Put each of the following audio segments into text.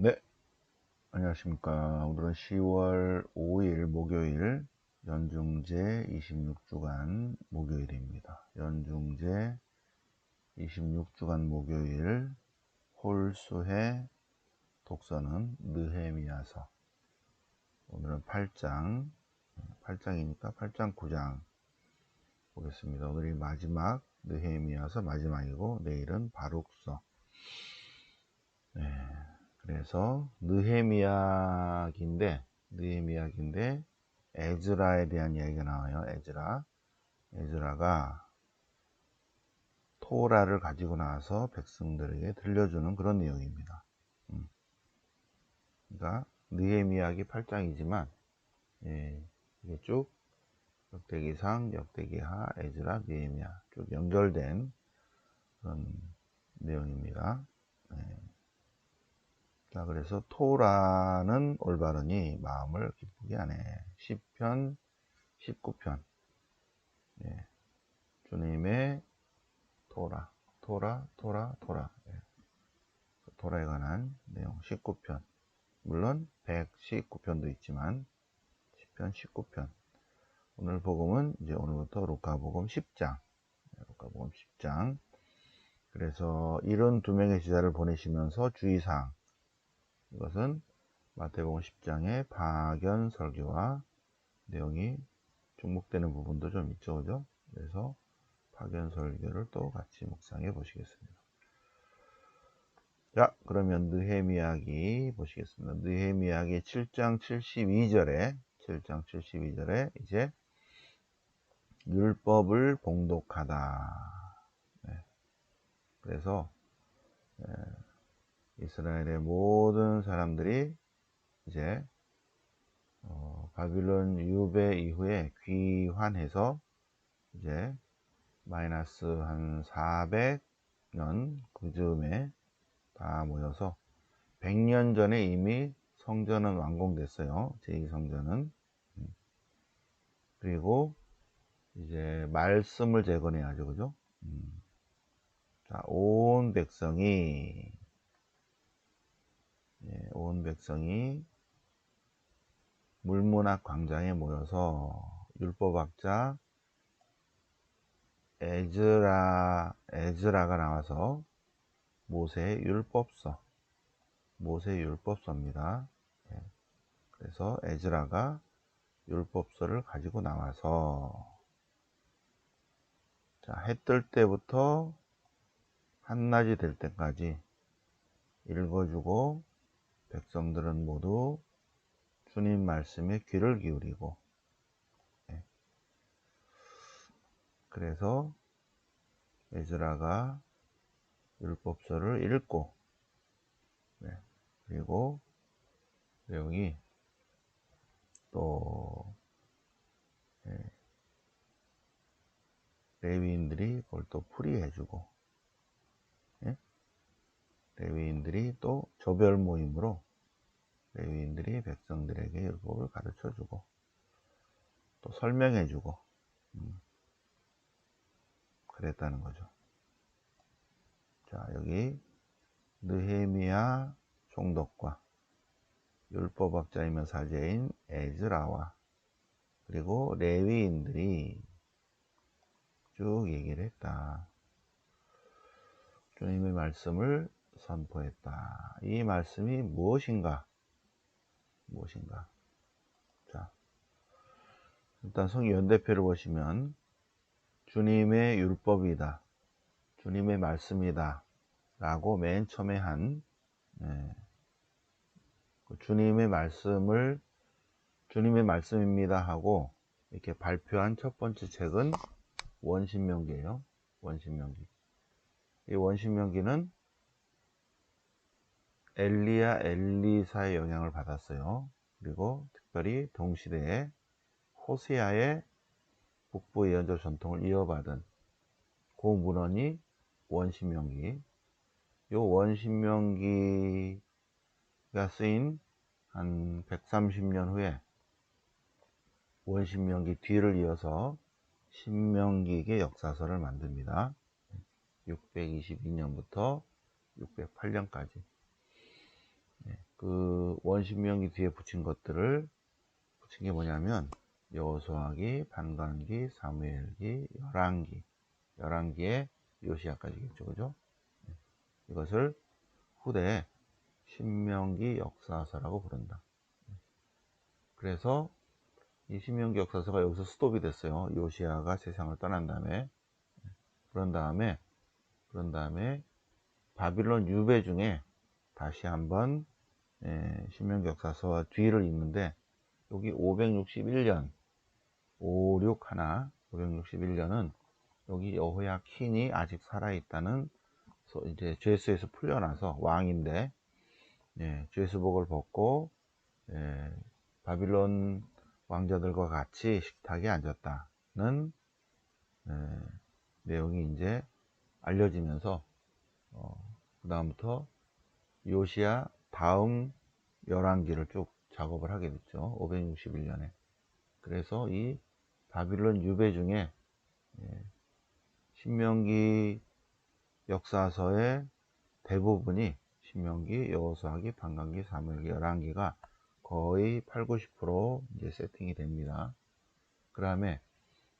네, 안녕하십니까. 오늘은 10월 5일 목요일 연중제 26주간 목요일입니다. 연중제 26주간 목요일 홀수의 독서는 느헤미야서. 오늘은 8장, 8장이니까 8장 9장 보겠습니다. 오늘이 마지막 느헤미야서 마지막이고 내일은 바룩서. 네. 그래서 느헤미야기인데 느헤미야기인데 에즈라에 대한 이야기가 나와요. 에즈라. 에즈라가 토라를 가지고 나와서 백성들에게 들려주는 그런 내용입니다. 음. 그러니까 느헤미야기 8장이지만 예, 이게 쭉 역대기상, 역대기하, 에즈라, 느헤미야 쭉 연결된 그런 내용입니다. 예. 자, 그래서 토라는 올바르니 마음을 기쁘게 하네. 10편, 19편. 예. 주님의 토라, 토라, 토라, 토라. 예. 토라에 관한 내용 19편. 물론 119편도 있지만 10편, 19편. 오늘 복음은 이제 오늘부터 루카복음 10장. 루카복음 10장. 그래서 이런 두 명의 지자를 보내시면서 주의사항 이것은 마태복음 10장의 파견 설교와 내용이 중복되는 부분도 좀 있죠. 그죠? 그래서 파견 설교를 또 같이 묵상해 보시겠습니다. 자, 그러면 느헤미야기 보시겠습니다. 느헤미야기 7장 72절에 7장 72절에 이제 율법을 봉독하다. 네. 그래서 네. 이스라엘의 모든 사람들이 이제 어, 바빌론 유배 이후에 귀환해서 이제 마이너스 한 400년 그 즈음에 다 모여서 100년 전에 이미 성전은 완공됐어요. 제2성전은. 음. 그리고 이제 말씀을 재건해야죠. 그죠? 음. 자, 온 백성이 예, 온 백성이 물문학 광장에 모여서 율법학자 에즈라 에즈라가 나와서 모세의 율법서 모세의 율법서입니다. 예, 그래서 에즈라가 율법서를 가지고 나와서 자, 해뜰 때부터 한낮이 될 때까지 읽어주고 백성들은 모두 주님 말씀에 귀를 기울이고 네. 그래서 에즈라가 율법서를 읽고 네. 그리고 내용이 또 네. 레위인들이 그걸 또 풀이해주고 레위인들이 또 조별 모임으로 레위인들이 백성들에게 율법을 가르쳐 주고 또 설명해 주고 음, 그랬다는 거죠. 자 여기 느헤미야 총독과 율법학자이며 사제인 에즈라와 그리고 레위인들이 쭉 얘기를 했다. 주님의 말씀을 선포했다. 이 말씀이 무엇인가? 무엇인가? 자, 일단 성경 연대표를 보시면 주님의 율법이다. 주님의 말씀이다. 라고 맨 처음에 한 네, 그 주님의 말씀을 주님의 말씀입니다 하고 이렇게 발표한 첫 번째 책은 원신명기예요. 원신명기. 이 원신명기는 엘리야 엘리사의 영향을 받았어요. 그리고 특별히 동시대에 호세아의 북부 예언적 전통을 이어받은 그 문헌이 원신명기. 요 원신명기가 쓰인 한 130년 후에 원신명기 뒤를 이어서 신명기의 역사서를 만듭니다. 622년부터 608년까지. 그 원신명기 뒤에 붙인 것들을 붙인 게 뭐냐면 여호수아기, 반관기, 사무엘기, 열왕기, 열왕기에 요시아까지겠죠, 그죠? 네. 이것을 후대 신명기 역사서라고 부른다. 그래서 이 신명기 역사서가 여기서 스톱이 됐어요. 요시아가 세상을 떠난 다음에 그런 다음에 그런 다음에 바빌론 유배 중에 다시 한번 예, 신명기 역사서 뒤를 잇는데 여기 561년 56 하나 561년은 여기 여호야킨이 아직 살아있다는 이제 죄수에서 풀려나서 왕인데 예, 죄수복을 벗고 예, 바빌론 왕자들과 같이 식탁에 앉았다는 예, 내용이 이제 알려지면서 어, 그 다음부터 요시아 다음 열왕기를 쭉 작업을 하게 됐죠. 561년에. 그래서 이 바빌론 유배 중에 예, 신명기 역사서의 대부분이 신명기, 여호수아기, 반강기, 사무엘기, 열왕기가 거의 8, 90% 이제 세팅이 됩니다. 그 다음에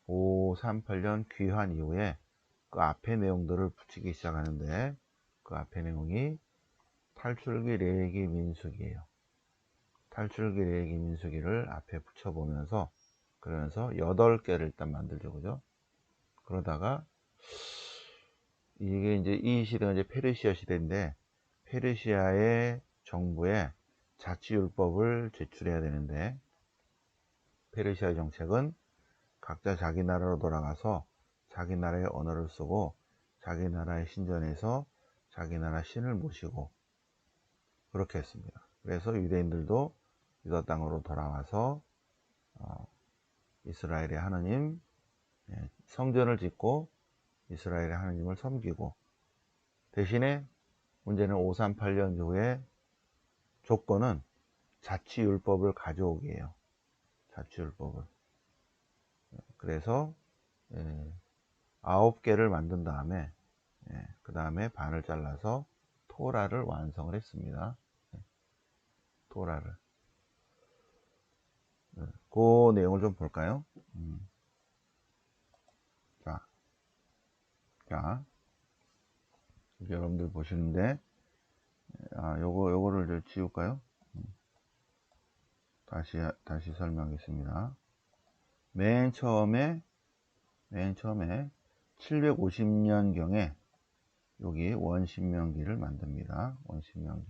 5, 3, 8년 귀환 이후에 그 앞에 내용들을 붙이기 시작하는데 그 앞에 내용이 탈출기, 레기, 민수기예요. 탈출기, 레기, 민수기를 앞에 붙여보면서 그러면서 8개를 일단 만들죠. 그죠? 그러다가 이게 이제 이 시대가 이제 페르시아 시대인데 페르시아의 정부에 자치율법을 제출해야 되는데 페르시아 정책은 각자 자기 나라로 돌아가서 자기 나라의 언어를 쓰고 자기 나라의 신전에서 자기 나라 신을 모시고 그렇게 했습니다. 그래서 유대인들도 유다 땅으로 돌아와서 어, 이스라엘의 하느님 예, 성전을 짓고 이스라엘의 하느님을 섬기고 대신에 문제는 538년 이후에 조건은 자치율법을 가져오기예요. 자치율법을. 그래서 예, 아홉 개를 만든 다음에 예, 그 다음에 반을 잘라서 토라를 완성을 했습니다. 예, 토라를. 그 내용을 좀 볼까요? 음. 자, 자, 여러분들 보시는데, 아, 요거, 요거를 지울까요? 음. 다시, 다시 설명하겠습니다. 맨 처음에, 맨 처음에 750년경에 여기 원신명기를 만듭니다. 원신명기.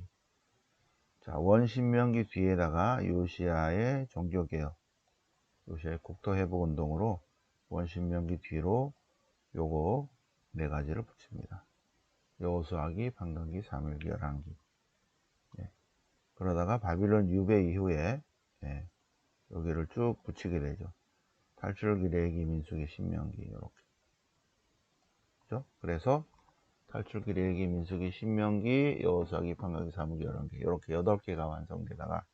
자, 원신명기 뒤에다가 요시아의 종교개혁, 요시아의 국토회복운동으로 원신명기 뒤로 요거 네 가지를 붙입니다. 여호수아기, 방강기, 사물기, 열왕기. 예. 그러다가 바빌론 유배 이후에 예. 여기를 쭉 붙이게 되죠. 탈출기, 레기, 민수기, 신명기 이렇게. 그죠? 그래서 탈출기, 레기, 민수기, 신명기, 여호수아기, 방강기, 사물기, 열왕기 이렇게 여덟 개가 완성되다가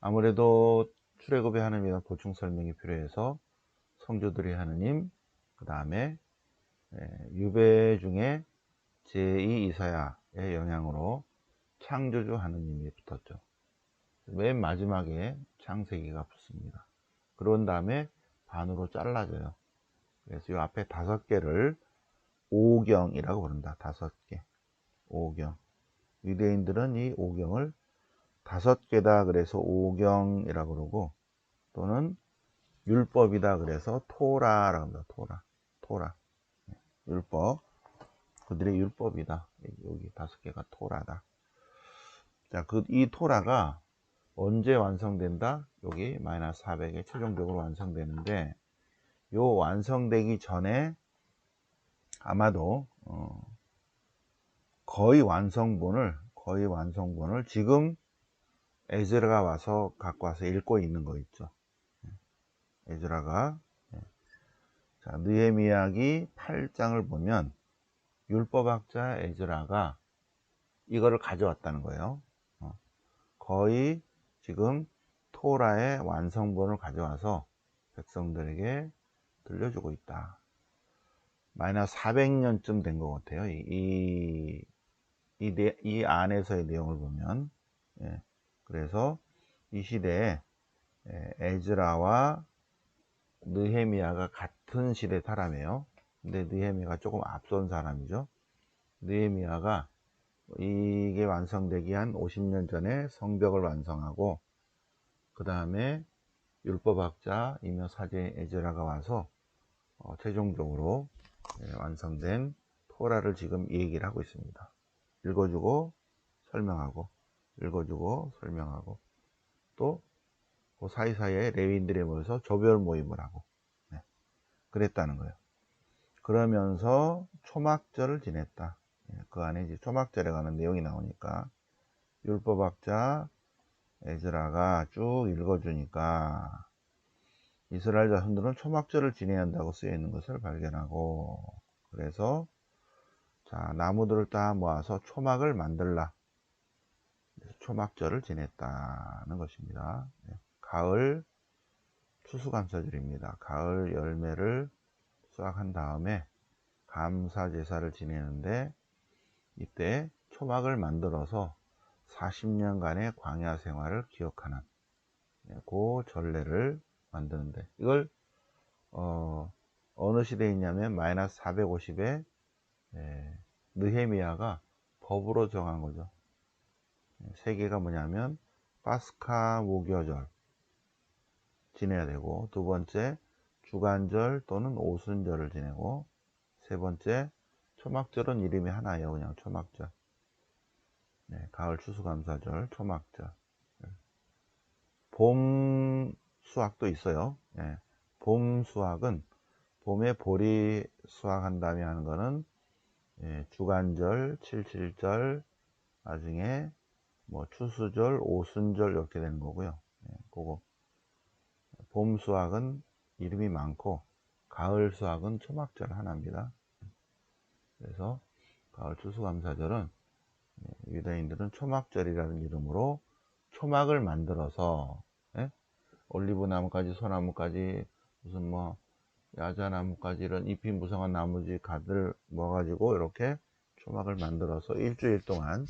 아무래도 출애굽의 하느님에 보충 설명이 필요해서 성조들의 하느님, 그 다음에 예, 유배 중에 제2 이사야의 영향으로 창조주 하느님이 붙었죠. 맨 마지막에 창세기가 붙습니다. 그런 다음에 반으로 잘라져요. 그래서 이 앞에 다섯 개를 오경이라고 부른다. 다섯 개. 오경. 유대인들은 이 오경을 다섯 개다 그래서 오경이라고 그러고 또는 율법이다 그래서 토라라고 합니다. 토라. 토라. 네, 율법. 그들의 율법이다. 여기 다섯 개가 토라다. 자, 그, 이 토라가 언제 완성된다? 여기 마이너스 400에 최종적으로 완성되는데, 요 완성되기 전에 아마도, 어, 거의 완성본을, 거의 완성본을 지금 에즈라가 와서 갖고 와서 읽고 있는 거 있죠. 에즈라가. 자, 느헤미야기 8장을 보면 율법학자 에즈라가 이거를 가져왔다는 거예요. 어. 거의 지금 토라의 완성본을 가져와서 백성들에게 들려주고 있다. 마이너스 400년쯤 된 것 같아요. 이, 이, 이, 이 안에서의 내용을 보면. 예, 그래서 이 시대에 예, 에즈라와 느헤미야가 같은 시대 사람이에요. 근데 느헤미야가 조금 앞선 사람이죠. 느헤미야가 이게 완성되기 한 50년 전에 성벽을 완성하고 그 다음에 율법학자이며 사제 에즈라가 와서 어, 최종적으로 예, 완성된 토라를 지금 얘기를 하고 있습니다. 읽어주고 설명하고 읽어주고 설명하고 또 그 사이사이에 레위인들이 모여서 조별 모임을 하고 네, 그랬다는 거예요. 그러면서 초막절을 지냈다. 예, 그 안에 이제 초막절에 관한 내용이 나오니까 율법학자 에즈라가 쭉 읽어주니까 이스라엘 자손들은 초막절을 지내야 한다고 쓰여 있는 것을 발견하고 그래서 자 나무들을 다 모아서 초막을 만들라 초막절을 지냈다는 것입니다. 네. 가을 추수감사절입니다. 가을 열매를 수확한 다음에 감사 제사를 지내는데 이때 초막을 만들어서 40년간의 광야 생활을 기억하는 네, 그 전례를 만드는데 이걸 어, 어느 시대에 있냐면 마이너스 450에 예, 느헤미야가 법으로 정한 거죠. 예, 세 개가 뭐냐면 파스카 무교절 지내야 되고 두 번째 주간절 또는 오순절을 지내고 세 번째 초막절은 이름이 하나예요. 그냥 초막절. 네, 가을 추수감사절, 초막절. 네. 봄 수확도 있어요. 네, 봄 수확은 봄에 보리 수확한 다음에 하는 거는 예, 주간절, 칠칠절, 나중에 뭐 추수절, 오순절 이렇게 되는 거고요. 예, 그거 봄 수확은 이름이 많고 가을 수확은 초막절 하나입니다. 그래서 가을 추수감사절은 예, 유다인들은 초막절이라는 이름으로 초막을 만들어서 예? 올리브 나무까지 소나무까지 무슨 뭐 야자나무까지 이런 잎이 무성한 나무지 가들 모아가지고 이렇게 초막을 만들어서 일주일 동안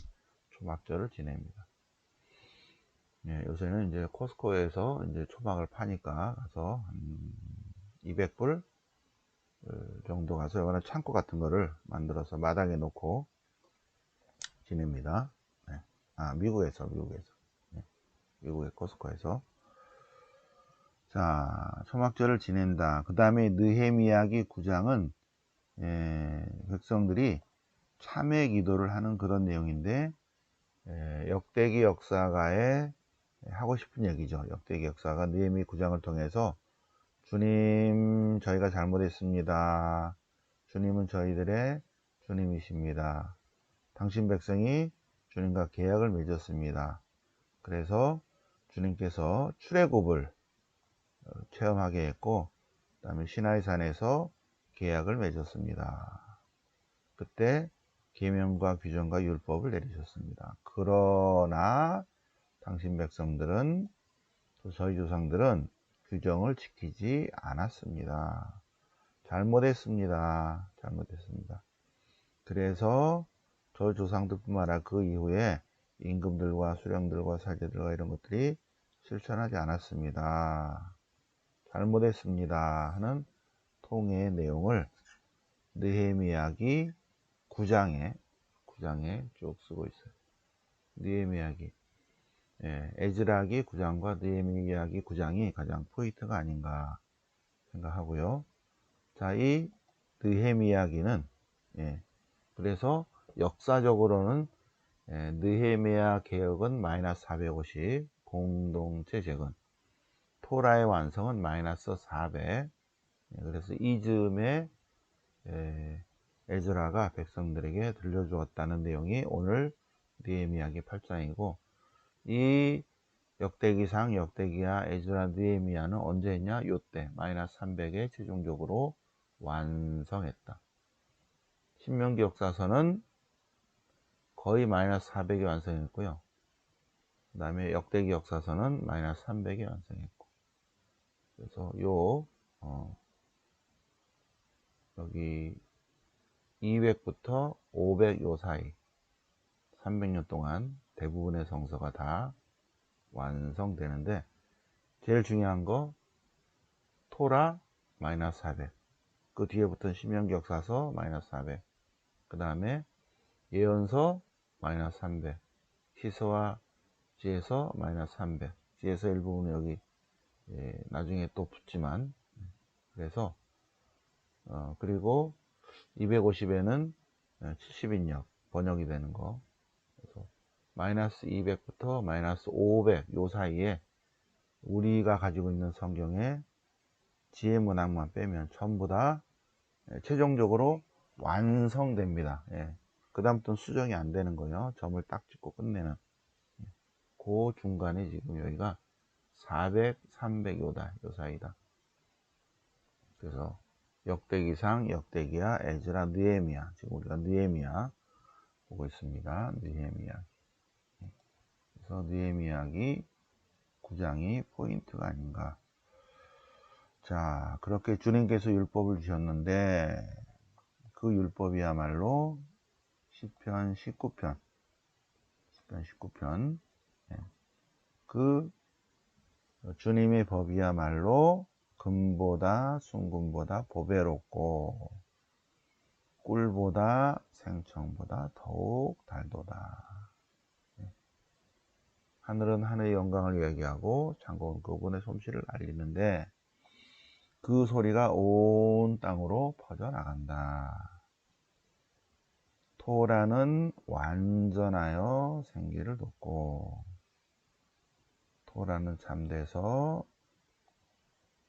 초막절을 지냅니다. 예, 요새는 이제 코스코에서 이제 초막을 파니까 가서 한 200불 어, 정도 가서 이거는 창고 같은 거를 만들어서 마당에 놓고 지냅니다. 네. 아, 미국에서, 미국에서. 네. 미국의 코스코에서. 자, 초막절을 지낸다. 그 다음에 느헤미야기 9장은 예, 백성들이 참회 기도를 하는 그런 내용인데 예, 역대기 역사가에 하고 싶은 얘기죠. 역대기 역사가 느헤미 9장을 통해서 주님 저희가 잘못했습니다. 주님은 저희들의 주님이십니다. 당신 백성이 주님과 계약을 맺었습니다. 그래서 주님께서 출애굽을 어, 체험하게 했고 그 다음에 시나이산에서 계약을 맺었습니다. 그때 계명과 규정과 율법을 내리셨습니다. 그러나 당신 백성들은 또 저희 조상들은 규정을 지키지 않았습니다. 잘못했습니다. 잘못했습니다. 그래서 저 조상들뿐만 아니라 그 이후에 임금들과 수령들과 사제들과 이런 것들이 실천하지 않았습니다. 잘못했습니다 하는 통의 내용을 느헤미야기 9장에 9장에 쭉 쓰고 있어요. 느헤미야기 예, 에즈라기 9장과 느헤미야기 9장이 가장 포인트가 아닌가 생각하고요. 자, 이 느헤미야기는 예, 그래서 역사적으로는 예, 느헤미야 개혁은 마이너스 450 공동체 재건 토라의 완성은 마이너스 400 예, 그래서 이 즈음에 예, 에즈라가 백성들에게 들려주었다는 내용이 오늘 느헤미야기 8장이고 이 역대기상 역대기야 에즈라 느헤미야는 언제 했냐? 요때 마이너스 300에 최종적으로 완성했다. 신명기 역사서는 거의 마이너스 400에 완성했고요. 그 다음에 역대기 역사서는 마이너스 300에 완성했고 그래서 요 어, 여기 200부터 500 요 사이 300년 동안 대부분의 성서가 다 완성되는데 제일 중요한 거 토라 마이너스 400. 그 뒤에 붙은 신명기 역사서 마이너스 400. 그 다음에 예언서 마이너스 300. 시서와 지에서 마이너스 300. 지에서 일부분은 여기 예, 나중에 또 붙지만 그래서 어, 그리고 250에는 70인역 번역이 되는 거 그래서 마이너스 200부터 마이너스 500 요 사이에 우리가 가지고 있는 성경의 지혜 문학만 빼면 전부 다 예, 최종적으로 완성됩니다. 예. 그 다음부터는 수정이 안 되는 거예요. 점을 딱 찍고 끝내는. 예. 그 중간에 지금 여기가 400, 300 요다, 요 사이다. 그래서 역대기상, 역대기야, 에즈라, 느에미야. 지금 우리가 느에미야 보고 있습니다. 느에미야. 그래서 느에미야기 9장이 포인트가 아닌가. 자, 그렇게 주님께서 율법을 주셨는데 그 율법이야말로 10편, 19편, 10편, 19편. 그 주님의 법이야말로 금보다 순금보다 보배롭고 꿀보다 생청보다 더욱 달도다. 예. 하늘은 하늘의 영광을 이야기하고 장고는 그분의 솜씨를 알리는데 그 소리가 온 땅으로 퍼져나간다. 토라는 완전하여 생기를 돋고 토라는 잠대서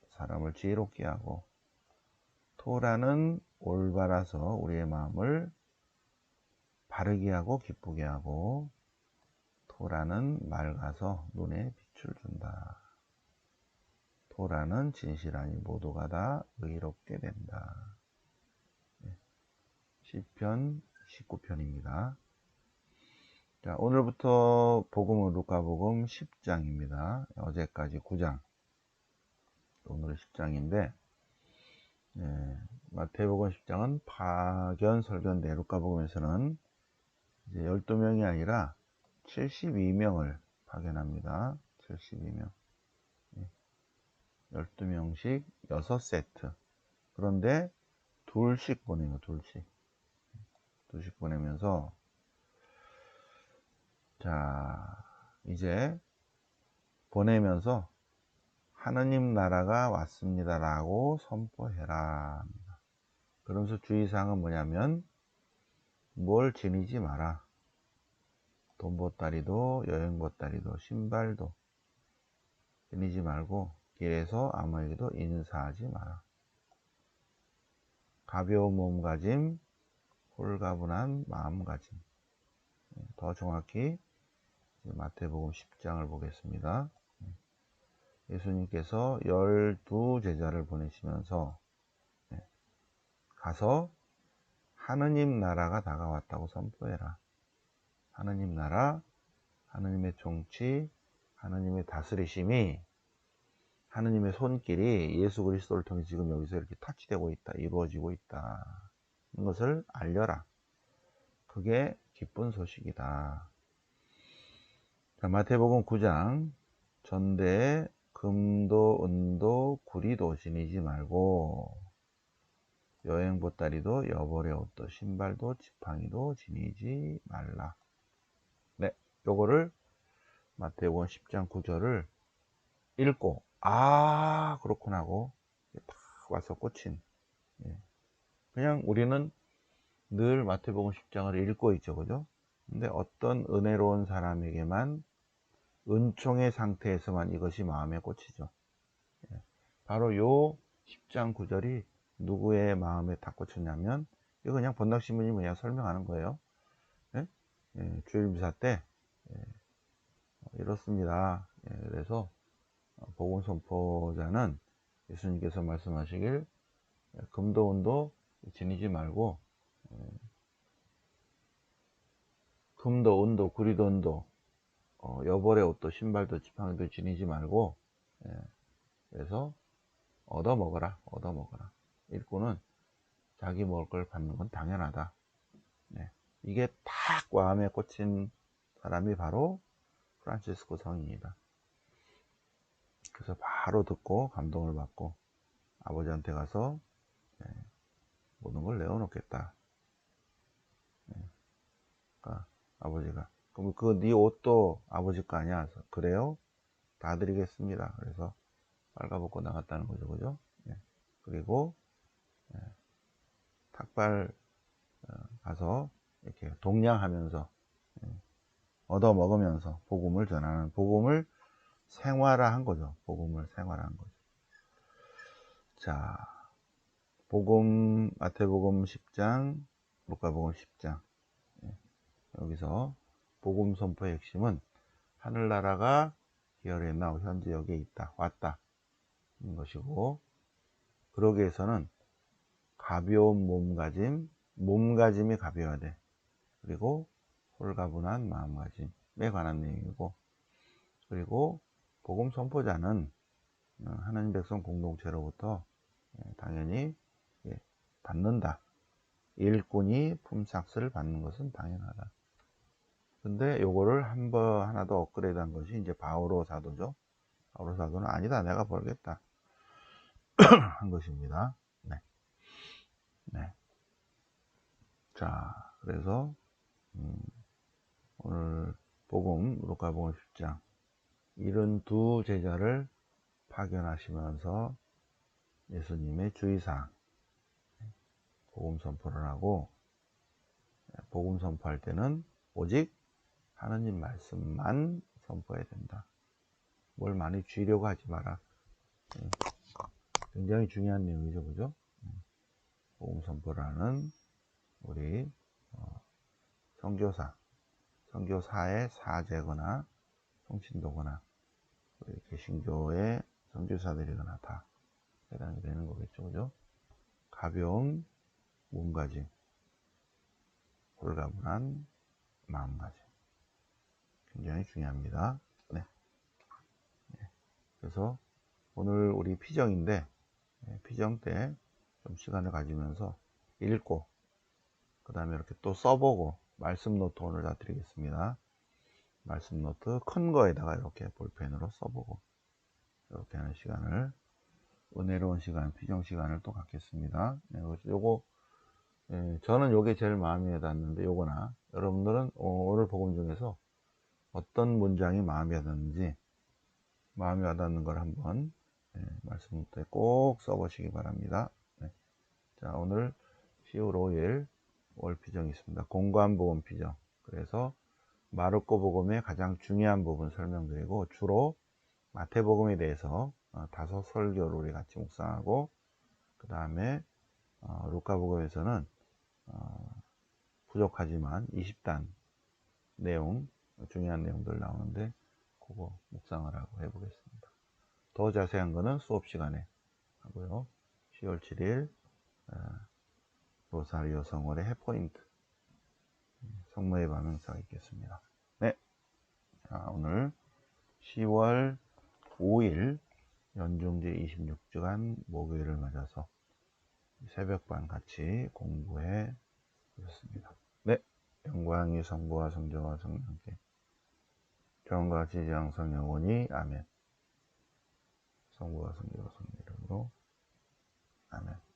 사람을 지혜롭게 하고 토라는 올바라서 우리의 마음을 바르게 하고 기쁘게 하고 토라는 맑아서 눈에 빛을 준다. 토라는 진실하니 모두가 다 의롭게 된다. 10편 19편입니다. 자, 오늘부터 복음은 루카복음 10장입니다. 어제까지 9장. 오늘은 10장인데 예, 마태복음 10장은 파견 설교인데 루카복음에서는 이제 12명이 아니라 72명을 파견합니다. 72명. 예, 12명씩 6세트. 그런데 둘씩 보내요, 둘씩. 둘씩 보내면서 자, 이제 보내면서 하느님 나라가 왔습니다라고 선포해라. 그러면서 주의사항은 뭐냐면 뭘 지니지 마라. 돈 보따리도 여행 보따리도 신발도 지니지 말고 길에서 아무에게도 인사하지 마라. 가벼운 몸가짐, 홀가분한 마음가짐. 더 정확히 마태복음 10장을 보겠습니다. 예수님께서 열두 제자를 보내시면서 네, 가서 하느님 나라가 다가왔다고 선포해라. 하느님 나라, 하느님의 정치, 하느님의 다스리심이 하느님의 손길이 예수 그리스도를 통해 지금 여기서 이렇게 타치되고 있다, 이루어지고 있다. 이것을 알려라. 그게 기쁜 소식이다. 자, 마태복음 9장 전대에 금도, 은도, 구리도 지니지 말고 여행 보따리도, 여벌의 옷도, 신발도, 지팡이도 지니지 말라. 네, 요거를 마태복음 10장 9절을 읽고 아 그렇구나 하고 딱 와서 꽂힌 예. 그냥 우리는 늘 마태복음 10장을 읽고 있죠 그죠 근데 어떤 은혜로운 사람에게만 은총의 상태에서만 이것이 마음에 꽂히죠. 예. 바로 요 10장 9절이 누구의 마음에 다 꽂혔냐면 이거 그냥 본닥신문이 그냥 설명하는 거예요. 예? 예, 주일 미사 때 예, 이렇습니다. 예, 그래서 복음 선포자는 예수님께서 말씀하시길 예, 금도 은도 지니지 말고 예, 금도 은도 구리도 은도 어, 여벌의 옷도 신발도 지팡이도 지니지 말고 예, 그래서 얻어 먹어라 얻어 먹어라 일꾼은 자기 먹을 걸 받는 건 당연하다 네, 이게 탁 마음에 꽂힌 사람이 바로 프란치스코 성인이다. 그래서 바로 듣고 감동을 받고 아버지한테 가서 예, 모든 걸 내어놓겠다. 예, 그러니까 아버지가 그럼 그 네 옷도 아버지 거 아니야? 그래요? 다 드리겠습니다. 그래서 빨가벗고 나갔다는 거죠, 그죠? 예, 그리고 예, 탁발 어, 가서 이렇게 동냥하면서 예, 얻어 먹으면서 복음을 전하는 복음을 생활화한 거죠. 복음을 생활화한 거죠. 자, 복음 마태복음 10장, 루카복음 10장. 예, 여기서 복음 선포의 핵심은 하늘나라가 기어에 나오 현재 여기에 있다, 왔다. 인 것이고, 그러기 위해서는 가벼운 몸가짐, 몸가짐이 가벼워야 돼. 그리고 홀가분한 마음가짐에 관한 내용이고, 그리고 복음 선포자는 어, 하나님 백성 공동체로부터 예, 당연히 예, 받는다. 일꾼이 품삯을 받는 것은 당연하다. 근데 요거를 한 번 하나 더 업그레이드 한 것이 이제 바오로 사도죠. 바오로 사도는 아니다. 내가 벌겠다. 한 것입니다. 네. 네. 자, 그래서, 음, 오늘 복음, 루카 복음 10장, 이런 두 제자를 파견하시면서 예수님의 주의사항, 복음 선포를 하고, 복음 선포할 때는 오직 하느님 말씀만 선포해야 된다. 뭘 많이 쥐려고 하지 마라. 굉장히 중요한 내용이죠, 그죠? 복음 선포를 하는 우리 어, 선교사, 선교사의 사제거나 통신도거나 우리 개신교의 선교사들이거나 다 해당이 되는 거겠죠, 그죠? 가벼운 몸가짐, 홀가분한 마음가짐. 굉장히 중요합니다. 네. 네. 그래서 오늘 우리 피정인데, 네, 피정 때 좀 시간을 가지면서 읽고, 그 다음에 이렇게 또 써보고, 말씀 노트 오늘 다 드리겠습니다. 말씀 노트 큰 거에다가 이렇게 볼펜으로 써보고, 이렇게 하는 시간을, 은혜로운 시간, 피정 시간을 또 갖겠습니다. 네, 요거, 예, 저는 요게 제일 마음에 닿는데, 요거나, 여러분들은 오늘 복음 중에서 어떤 문장이 마음에 닿는지 마음에 와닿는 걸 한번 네, 말씀부터 꼭 써보시기 바랍니다. 네. 자 오늘 10월 5일 월 피정이 있습니다. 공관 보험 피정. 그래서 마르코 복음의 가장 중요한 부분 설명드리고 주로 마태복음에 대해서 어, 다섯 설교를 우리 같이 묵상하고 그 다음에 어, 루카복음에서는 어, 부족하지만 20단 내용 중요한 내용들 나오는데 그거 묵상을 하고 해보겠습니다. 더 자세한 거는 수업 시간에 하고요. 10월 7일 로사리오 성월의 해포인트 성모의 반응사가 있겠습니다. 네, 자, 오늘 10월 5일 연중제 26주간 목요일을 맞아서 새벽반 같이 공부해 보셨습니다. 네, 영광이 성부와 성자와 성령께 같이 지향성 영원히 아멘. 성부와 성자와 성령 이름으로 아멘.